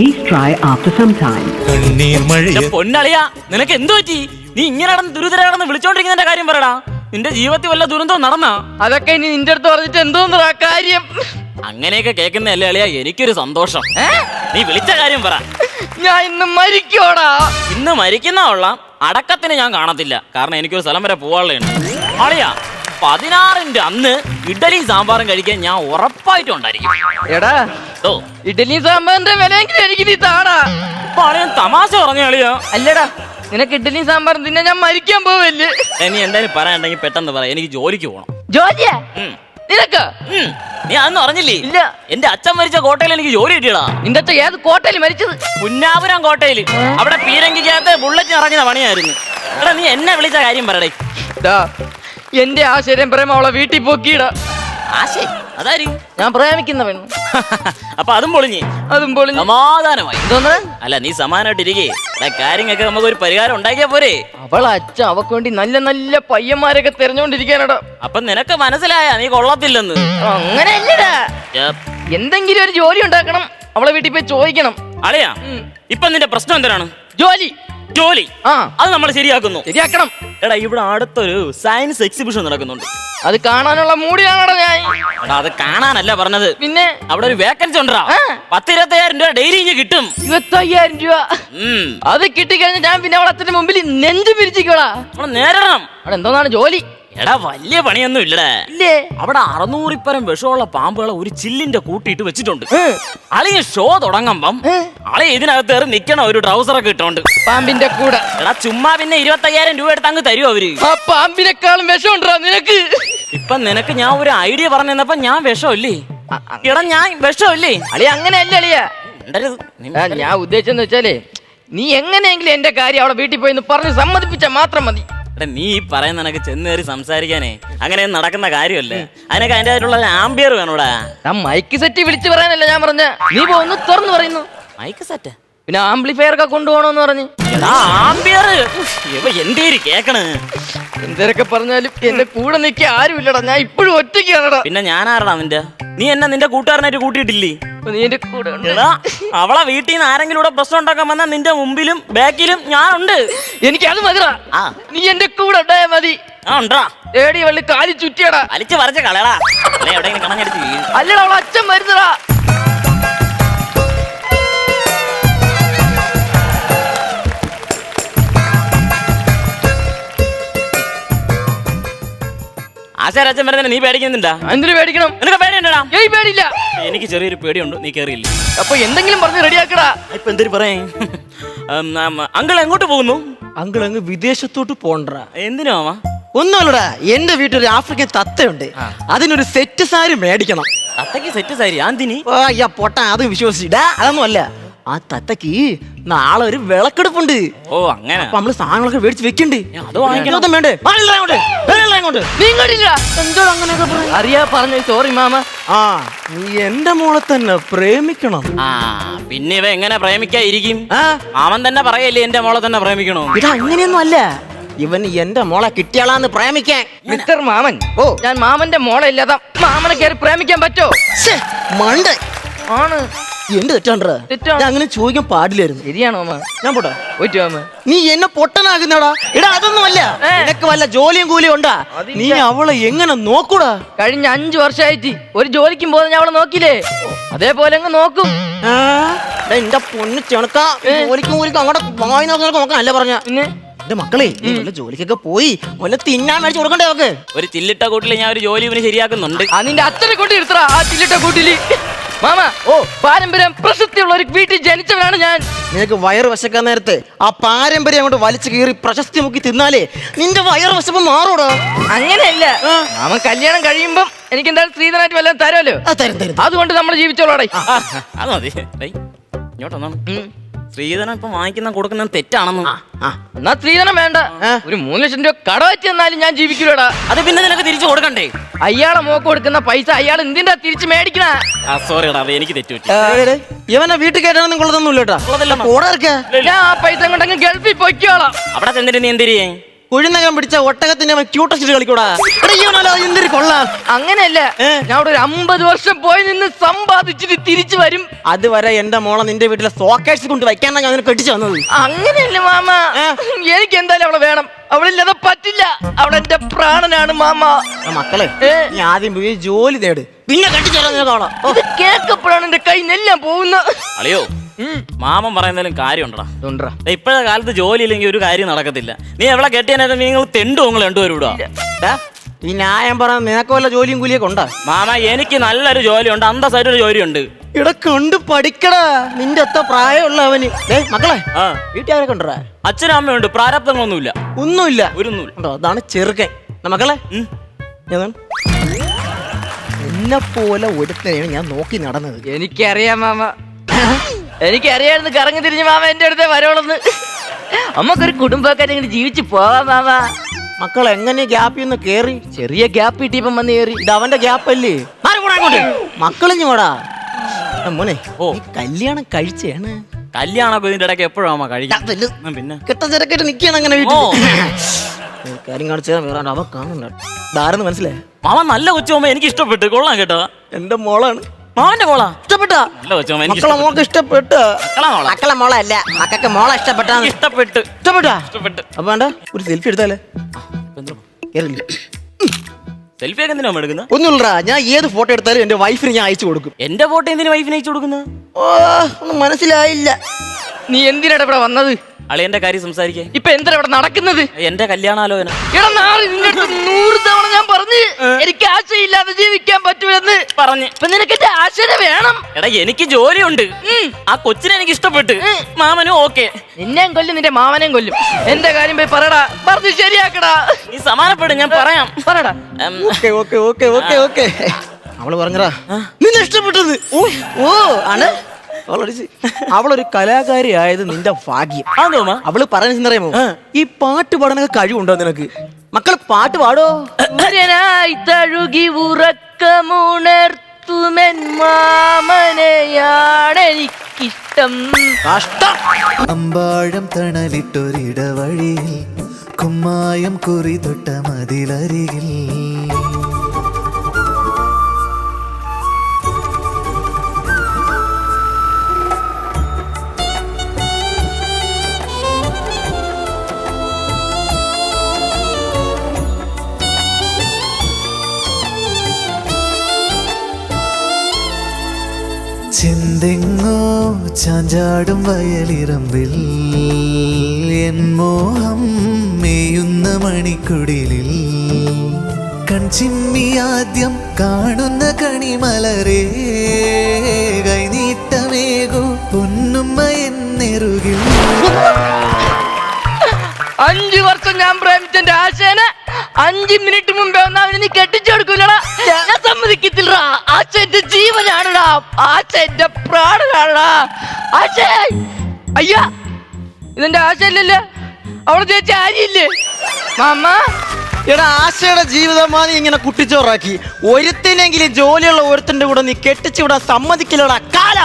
Please try after some time. കണ്ണീർ പൊന്നളിയാ നിനക്ക് എന്തു പറ്റി? നീ ഇങ്ങനെ നടന്ന് ദുരിതര വിളിച്ചോണ്ടിരിക്കുന്നതിന്റെ കാര്യം പറയടാ നിന്റെ ജീവിതത്തിൽ വല്ല ദുരന്തവും നടന്നാ? അതൊക്കെ ഇനി നിന്റെ അടുത്ത് പറഞ്ഞിട്ട് എന്തോന്നടാ കാര്യം? അങ്ങനെയൊക്കെ കേൾക്കുന്നതല്ലേ അളിയാ എനിക്കൊരു സന്തോഷം. ഏ? നീ വിളിച്ച കാര്യം പറ. ഞാൻ ഇന്ന് മരിക്കോടാ ഇന്ന് മരിക്കുന്ന കൊള്ളാം. അടക്കത്തിന് ഞാൻ കാണത്തില്ല. കാരണം എനിക്കൊരു സ്ഥലം വരെ പോവാനുള്ളതാണ് അളിയാ പതിനാറിന്റെ അന്ന് ഇഡലിയും സാമ്പാറും കഴിക്കാൻ ഞാൻ ഉറപ്പായിട്ട് ഉണ്ടായിരിക്കും എടാ ഓ ഇഡലി സാമ്പാറിന്റെ വിലയെങ്കിലും എനിക്ക് നീ താടാ. ഇപ്പൊ തമാശ പറഞ്ഞ അളിയാ അല്ലടാ നിനക്ക് ഇഡലി സാമ്പാറും തിന്നെ ഞാൻ മരിക്കാൻ പോവല്ലേ? ഇനി എന്തായാലും പറയാനുണ്ടെങ്കിൽ പെട്ടെന്ന് പറ എനിക്ക് ജോലിക്ക് പോകണം ജോലിയാ? ഉം. നിനക്ക്? ഉം. നീ അന്ന് അറിഞ്ഞില്ലേ? ഇല്ല. എന്റെ അച്ഛൻ മരിച്ച കോട്ടയിൽ എനിക്ക് ജോലി കിട്ടിയടാ. നിന്റെ അച്ഛൻ ഏത് കോട്ടയിൽ മരിച്ചത്? പുന്നാപുരം കോട്ടയിൽ അവിടെ പീരങ്കിക്കകത്ത് ബുള്ളറ്റ് ഇറങ്ങിയ പണിയായിരുന്നു. എടാ നീ എന്നെ വിളിച്ച കാര്യം പറയടേ. ദാ, എന്റെ ആശയം പ്രേമ അവളെ വീട്ടിൽ പൊക്കിയിട. ആശേ അതാര് ഞാൻ പ്രേമിക്കുന്ന പെണ്ണു അപ്പൊ അതും പൊളിഞ്ഞ്. അതും പൊളിഞ്ഞു. സമാധാനമായി. എന്തോന്ന് അല്ല നീ സമാധാനമായിട്ട് ഇരിക്കേ കാര്യങ്ങൾക്ക് നമുക്ക് ഒരു പരിഹാരം ഉണ്ടാക്കിയാ പോരെ. അവളെ അച്ഛൻ അവക്ക് വേണ്ടി നല്ല നല്ല പയ്യന്മാരൊക്കെ തെരഞ്ഞോണ്ടിരിക്കാനടാ അപ്പൊ നിനക്ക് മനസ്സിലായ നീ കൊള്ളത്തില്ലെന്ന്. അങ്ങനെയല്ലടാ. എന്തെങ്കിലും ഒരു ജോലി ഉണ്ടാക്കണം. അവളെ വീട്ടിൽ പോയി ചോദിക്കണം. അളിയാ ഇപ്പൊ നിന്റെ പ്രശ്നം എന്തിനാണ്? ജോലി. ജോലി. ആ. അത് നമ്മൾ ശരിയാക്കുന്നു. ശരിയാക്കണം. എടാ ഇവിടെ അടുത്തൊരു സയൻസ് എക്സിബിഷൻ നടക്കുന്നുണ്ട്. അത് കാണാനുള്ള മൂടിയാണോ ഞാൻ. എടാ അത് കാണാനല്ല പറഞ്ഞത്. പിന്നെ? അവിടെ ഒരു വേക്കൻസി ഉണ്ടാ ആ. പത്തിരുപത്തയ്യായിരം രൂപ ഡെയിലി ഇഞ്ഞ് കിട്ടും. ഇരുപത്തയ്യായിരം രൂപ. ഉം. അത് കിട്ടിക്കഴിഞ്ഞാൽ ഞാൻ പിന്നെ അവളെ അച്ഛന്റെ മുമ്പിൽ നെഞ്ചു പിരിച്ചിക്കോളാ നമ്മൾ നേരിടണം അവിടെ എന്തോന്നാണ് ജോലി? എടാ വലിയ പണിയൊന്നും ഇല്ലടേ. ഇല്ലേ? അവിടെ അറുന്നൂറിപ്പരം വിഷമുള്ള പാമ്പുകളെ ഒരു ചില്ലിന്റെ കൂട്ടിയിട്ട് വെച്ചിട്ടുണ്ട്. അളിയ ഷോ തുടങ്ങുമ്പം? അളിയ ഇതിനകത്ത് കയറി നിക്കണം ഒരു ട്രൗസറൊക്കെ ഇട്ടോണ്ട്. പാമ്പിന്റെ കൂടെ. എടാ ചുമ്മാ പിന്നെ ഇരുപത്തയ്യായിരം രൂപ എടുത്ത് അങ്ങ് തരുമോ അവർ? ആ പാമ്പിനെക്കാളും വിഷമുണ്ടോ നിനക്ക്? ഇപ്പൊ നിനക്ക് ഞാൻ ഒരു ഐഡിയ പറഞ്ഞു തന്നപ്പോ ഞാൻ വിഷമല്ലേ? എടാ ഞാൻ വിഷമില്ലേ? അളിയ അങ്ങനെയല്ല അളിയ? മിണ്ടരുത്. നീ ഞാൻ ഉദ്ദേശിച്ചെന്ന് വെച്ചാലേ നീ എങ്ങനെയെങ്കിലും എന്റെ കാര്യം അവളെ വീട്ടിൽ പോയി എന്ന് പറഞ്ഞ് സമ്മതിപ്പിച്ചാൽ മാത്രം മതി. എടാ നീ ഈ പറയുന്ന നിനക്ക് ചെന്ന് കയറി സംസാരിക്കാനേ. അങ്ങനെ നടക്കുന്ന കാര്യമല്ലേ? അതിനൊക്കെ അതിന്റെതായിട്ടുള്ള ആംബിയർ വേണോടാ. ഞാൻ മൈക്ക് സെറ്റ് വിളിച്ചു പറയാനല്ല ഞാൻ പറഞ്ഞ? നീ പോന്ന് തുറന്നു പറയുന്നു. മൈക്ക് സെറ്റ് പിന്നെ ആംപ്ലിഫയർ ഒക്കെ കൊണ്ടുപോകണമെന്ന് പറഞ്ഞ്. എടാ ആംബിയർ ഇവ കേക്കണ്? എന്തൊക്കെ പറഞ്ഞാലും എന്റെ കൂടെ നിൽക്കി ആരുമില്ലടാ. ഞാൻ ഇപ്പോഴും ഒറ്റയ്ക്കാണടാ. പിന്നെ ഞാൻ ഞാനാരടാ നിന്റെ? നീ എന്നെ നിന്റെ കൂട്ടുകാരനായിട്ട് കൂട്ടിയിട്ടില്ലേ? നീ എന്റെ കൂടെ ഉണ്ട്. എടാ അവളെ വീട്ടിൽ നിന്ന് ആരെങ്കിലും ഇവിടെ പ്രശ്നം ഉണ്ടാക്കാൻ വന്നാൽ നിന്റെ മുമ്പിലും ബാക്കിലും ഞാനുണ്ട്. എനിക്ക് അത് മതിടാ. ആ. നീ എന്റെ കൂടെ ഉണ്ടായാ മതി. ആ ഉണ്ടാ. ഏടി വള്ളി കാലി ചുറ്റിയടാ. അലിച്ച് വരച്ച കളയടാ. അല്ലെ എവിടെയെങ്കിലും വീഴും. അല്ലടാ അവളെ അച്ഛൻ വരുന്നടാ ആശാരച്ഛൻ വരുന്നതിന് നീ പേടിക്കുന്നുണ്ടാ? എന്തിനു പേടിക്കണം? നിനക്ക് പേടിയുണ്ടടാ? ഏയ് പേടിയില്ല. എനിക്ക് ചെറിയൊരു പേടിയുണ്ട് നീ കയറിയില്ല അപ്പൊ എന്തെങ്കിലും പറഞ്ഞ് റെഡിയാക്കടാ. ഇപ്പൊ എന്തൊരു പറയേ? അങ്കിൾ എങ്ങോട്ട് പോകുന്നു? അങ്കിൾ അങ്ങ് വിദേശത്തോട്ട് പോണ്ട എന്തിനു മാമ ഒന്നുമല്ലടാ എന്റെ വീട്ടിൽ ഒരു ആഫ്രിക്കൻ തത്തയുണ്ട്. അതിനൊരു സെറ്റ് സാരി മേടിക്കണം. അത്തക്ക് സെറ്റ് സാരി ആന്തിനി ഓ, അയ്യ പൊട്ട അത് വിശ്വസിച്ചിടാ അതൊന്നും അല്ല ആ തത്തക്ക് നാളെ ഒരു വിളക്കെടുപ്പുണ്ട്. ഓ അങ്ങനെ. അപ്പൊ നമ്മൾ സാധനങ്ങളൊക്കെ മേടിച്ച് വെക്കണ്ട്. അത് വാങ്ങിക്കണം. വേണ്ടേ? എന്തോ അങ്ങനെയൊക്കെ? അറിയാ പറഞ്ഞു. സോറി മാമ. ആ നീ എന്റെ മോളെ തന്നെ പ്രേമിക്കണം. ആ പിന്നെ ഇവ എങ്ങനെ പ്രേമിക്കായിരിക്കും? ആ? മാമൻ തന്നെ പറയല്ലേ എന്റെ മോളെ തന്നെ പ്രേമിക്കണോ? ഇത് അങ്ങനെയൊന്നും അല്ല. ഇവൻ എന്റെ മോളെ കിട്ടിയാളാന്ന് പ്രേമിക്കാൻ. മിസ്റ്റർ മാമൻ ഓ. ഞാൻ മാമന്റെ മോളെ ഇല്ലാതെ മാമനെ കയറി പ്രേമിക്കാൻ പറ്റോ? മണ്ട. ആണ്. എന്ത് തെറ്റാണ്ടാ തെറ്റാ. ഞാൻ അങ്ങനെ ചോദിക്കാൻ പാടില്ലായിരുന്നു. ശരിയാണോ അമ്മ ഞാൻ പോട്ടെ. പോയിട്ട് അമ്മ നീ എന്നെ പൊട്ടനാകുന്നടാ എടാ അതൊന്നും അല്ല ഏ. നിനക്ക് വല്ല ജോലിയും കൂലിയും ഉണ്ടാ? അതില്ല. നീ അവളെ എങ്ങനെ നോക്കൂടാ? കഴിഞ്ഞ അഞ്ചു വർഷമായിട്ട് ഒരു ജോലിക്കും പോകുന്ന ഞാൻ അവളെ നോക്കില്ലേ അതേപോലെ അങ്ങ് നോക്കും. ആ, എടാ, എന്റെ പൊന്ന് ചെണക്ക. ജോലിക്കും കൂലിക്കും അങ്ങോട്ട് വായി നോക്കാൻ അല്ല പറഞ്ഞ. പിന്നെ? എന്റെ മക്കളെ നീ വല്ല ജോലിക്കൊക്കെ പോയി വല്ല തിന്നാൻ മേടിച്ച് കൊടുക്കണ്ടേ അവക്ക്? ഒരു ചില്ലിട്ട കൂട്ടിൽ ഞാൻ ഒരു ജോലി ഇവന് ശരിയാക്കുന്നുണ്ട്. ആ നിന്റെ അച്ഛനെ കൊണ്ട് ഇരുത്തറ ആ ചില്ലിട്ട കൂട്ടിൽ. മാമ ഓ. പാരമ്പര്യം പ്രശസ്തിയുള്ള ഒരു വീട്ടിൽ ജനിച്ചവനാണ് ഞാൻ. നിനക്ക് വയറ് വശക്കാൻ നേരത്തെ ആ പാരമ്പര്യം അങ്ങോട്ട് വലിച്ചു കീറി പ്രശസ്തി മുക്കി തിന്നാലേ നിന്റെ വയറ് വശപ്പം മാറൂടാ. അങ്ങനെയല്ല. മാമ കല്യാണം കഴിയുമ്പം എനിക്ക് എന്തായാലും സ്ത്രീധനായിട്ട് വല്ലതും തരുമല്ലോ. ആ, തരും തരും അതുകൊണ്ട് നമ്മൾ ജീവിച്ചോളൂ. ആ, അത് മതി. ഡേയ്, ശ്രീധരൻ ഇപ്പൊ വാങ്ങിക്കുന്ന കൊടുക്കുന്ന തെറ്റാണെന്ന്. ആ എന്നാ സ്ത്രീധനം വേണ്ട? ഒരു മൂന്ന് ലക്ഷം രൂപ കട വെച്ച് തന്നാലും ഞാൻ ജീവിക്കൂലടാ അത് പിന്നെ നിനക്ക് തിരിച്ചു കൊടുക്കണ്ടേ? അയാളെ മോക്ക് കൊടുക്കുന്ന പൈസ അയാൾ എന്തിന്റെ തിരിച്ചു മേടിക്കണ? ആ സോറി എടാ അത് എനിക്ക് തെറ്റു ഇവനെ വീട്ടിൽ കയറ്റാനൊന്നും കൊള്ളതൊന്നും ഇറക്കാ ഞാൻ ആ പൈസ കൊണ്ടെങ്കിൽ ഗൾഫിൽ പൊയ്ക്കോളാം. അവിടെ ചെന്നിട്ട് നീ എന്തിരിയേ കുഴിനകം പിടിച്ച ഒട്ടകത്തിന്റെ ക്യൂട്ടസ്റ്റ് കളിക്കൂടാ. എന്തൊരു കൊള്ളാം. അങ്ങനെയല്ല? ഞാൻ അവിടെ ഒരു അമ്പത് വർഷം പോയി നിന്ന് സമ്പാദിച്ചിട്ട് തിരിച്ചു വരും. അതുവരെ എന്റെ മോളെ നിന്റെ വീട്ടിലെ സോക്കേഴ്സ് കൊണ്ട് വയ്ക്കാനാ ഞാൻ കെട്ടിച്ചു വന്നത്. അങ്ങനെയല്ല മാമ? എനിക്ക് എന്തായാലും അവളെ വേണം. അവളില്ലാതെ പറ്റില്ല. അവളെന്റെ പ്രാണനാണ് മാമ. മക്കളെ? നീ ആദ്യം പോയി ജോലി നേട് പിന്നെ കെട്ടിച്ചു കേൾക്കപ്പോഴാണ് എന്റെ കൈ നെല്ലാം പോകുന്നത്. അളിയോ മാമൻ പറയുന്നതിലും കാര്യമുണ്ടടാ. ഉണ്ടടാ. ഇപ്പോഴത്തെ കാലത്ത് ജോലി ഇല്ലെങ്കിൽ ഒരു കാര്യം നടക്കത്തില്ല. നീ എവിടെ കെട്ടിയാൽ നിങ്ങൾ തെണ്ടു നിങ്ങൾ രണ്ടുപേരും ഇടുക ഡാ, ഈ ന്യായം പറഞ്ഞ നിനക്ക് വല്ല ജോലിയും കൂലിയൊക്കെ ഉണ്ടോ? മാമ എനിക്ക് നല്ലൊരു ജോലിയുണ്ട് അന്തസ്സായിട്ടൊരു ജോലിയുണ്ട്. ഇവിടെ കണ്ട് പഠിക്കടാ. നിന്റെ എത്ര പ്രായമുള്ള അവന് ഏ മക്കളെ ആ. വീട്ടുകാരെ അച്ഛനും അച്ഛനും അമ്മയുണ്ട് പ്രാരാബ്ദങ്ങളൊന്നുമില്ല. ഒന്നുമില്ല. ഒരു ഉണ്ടോ? അതാണ് ചെറുക്കൻ. മക്കളെ. എന്നെ പോലെ ഒരുത്തനെയാണ് ഞാൻ നോക്കി നടന്നത്. എനിക്കറിയാം മാമ. എനിക്കറിയായിരുന്നു കറങ്ങി തിരിഞ്ഞ് മാമ എന്റെ അടുത്തേ വരോളന്ന് അമ്മക്കൊരു കുടുംബക്കാരെ ഇങ്ങനെ ജീവിച്ചു പോവാ മാമ. മക്കൾ എങ്ങനെ ഗ്യാപ്പിൽ നിന്ന് കേറി? ചെറിയ ഗ്യാപ്പ് കിട്ടിയപ്പം വന്ന് കയറി ഇത് അവന്റെ ഗ്യാപ്പ് അല്ലേ മക്കളിഞ്ഞു മക്കളിഞ്ഞോടാ മോനെ ഓ. നീ കല്യാണം കഴിച്ചാണ്. കല്യാണം ഇതിന്റെ ഇടയ്ക്ക് എപ്പോഴും അമ്മ കഴിക്കും പിന്നെ? കെട്ട തിരക്കിട്ട് നിക്കാണ് അങ്ങനെ വീട്ടിൽ ഓ. കാര്യം കാണിച്ചാൽ വേറെ അവ കാണുന്നുണ്ട്. ധാരണ മനസ്സിലായി? മാമ നല്ല കൊച്ചുമ്മ എനിക്ക് ഇഷ്ടപ്പെട്ടു കൊള്ളാം കേട്ടോ. എന്റെ മോളാണ്. മാമന്റെ മോള? ഇഷ്ടപ്പെട്ട? അല്ല കൊച്ചോ, എനിക്ക് മക്കളെ മോക്ക് ഇഷ്ടപ്പെട്ട. മക്കളെ മോളാ? മക്കളെ മോളെ അല്ല. മക്കൾക്ക് മോളെ ഇഷ്ടപ്പെട്ടാ. ഇഷ്ടപ്പെട്ടു. ഇഷ്ടപ്പെട്ട്? ഇഷ്ടപ്പെട്ടാ. ഇഷ്ടപ്പെട്ട് അപ്പൊ വേണ്ട ഒരു സെൽഫി എടുത്താലേ? കേറില്ല. സെൽഫി ഒക്കെ എന്തിനാ എടുക്കുന്നത്? ഒന്നുമില്ലടാ ഞാൻ ഏത് ഫോട്ടോ എടുത്താലും എന്റെ വൈഫിന് ഞാൻ അയച്ചു കൊടുക്കും. എന്റെ ഫോട്ടോ എന്തിനു വൈഫിന് അയച്ചു കൊടുക്കുന്നത്? ഓ ഒന്നും മനസ്സിലായില്ല. നീ എന്തിനാണ് ഇവിടെ വന്നത്? അളിയന്റെ കാര്യം സംസാരിക്കേ. ഇപ്പൊ എന്താ ഇവിടെ നടക്കുന്നത്? എന്റെ കല്യാണാലോചന. എടാ നാളെ നിന്റെ അടുത്ത് നൂറ് തവണ ഞാൻ പറഞ്ഞു എനിക്ക് ആശയില്ലാതെ ജീവിക്കാൻ പറ്റൂന്ന് പറഞ്ഞ്. ഇപ്പൊ നിനക്ക് എന്റെ ആശയം വേണം. എടാ എനിക്ക് ജോലിയുണ്ട്. ആ കൊച്ചിനെ എനിക്ക് ഇഷ്ടപ്പെട്ടു. മാമനും ഓക്കെ. നിന്നെയും കൊല്ലും നിന്റെ മാമനെയും കൊല്ലും. എന്റെ കാര്യം പോയി പറയടാ പറഞ്ഞു ശരിയാക്കടാ. നീ സമാനപ്പെടും ഞാൻ പറയാം. പറയടാ ഉം, okay okay okay okay okay. അവൾ പറഞ്ഞടാ. നിന്നെ ഇഷ്ടപ്പെട്ടത്. ഓ ആണ്. അവളൊരു അവളൊരു കലാകാരി ആയത് നിന്റെ ഭാഗ്യം. ആണോ? അവൾ പറയുന്നറിയാമോ ഈ പാട്ട് പാടാനൊക്കെ കഴിവുണ്ടോ നിനക്ക്? മക്കൾ പാട്ട് പാടോ? തഴുകി ഉറക്കമുണർത്തുമെൻ കഷ്ടം. അമ്പാഴം തണലിട്ടൊരിടവഴിയിൽ കുമ്മായം കുറി തൊട്ട മതിലരികിൽ ചിന്തെങ്ങോ ചാഞ്ചാടും വയലിറമ്പിൽ. എൻ മോഹം മേയുന്ന മണിക്കുടിലിൽ. കൺചിമ്മി ആദ്യം കാണുന്ന കണിമലരേ കൈനീട്ടമേകൂ പൊന്നുമ്മ എന്നെറുകിൽ അഞ്ചു വർഷം ഞാൻ പ്രേമിച്ചെന്റെ ആശേനെ അഞ്ചു മിനിറ്റ് മുമ്പേ ഒന്ന് അവന് നീ കെട്ടിച്ചു കൊടുക്കൂലടാ ഞാൻ സമ്മതിക്കത്തില്ലടാ. ആച്ച എന്റെ ജീവനാണടാ. ആച്ച എന്റെ പ്രാണനാണടാ. ആച്ച അയ്യാ ഇതെന്റെ ആശയല്ലല്ലേ? അവിടെ ചേച്ചി ആരിയില്ലേ മാമ. എടാ ആശയുടെ ജീവിതമാതിരി ഇങ്ങനെ കുട്ടിച്ചോറാക്കി. ഒരുത്തിനെങ്കിലും ജോലിയുള്ള ഒരുത്തിന്റെ കൂടെ നീ കെട്ടിച്ചു വിടാൻ സമ്മതിക്കില്ലടാ കാല.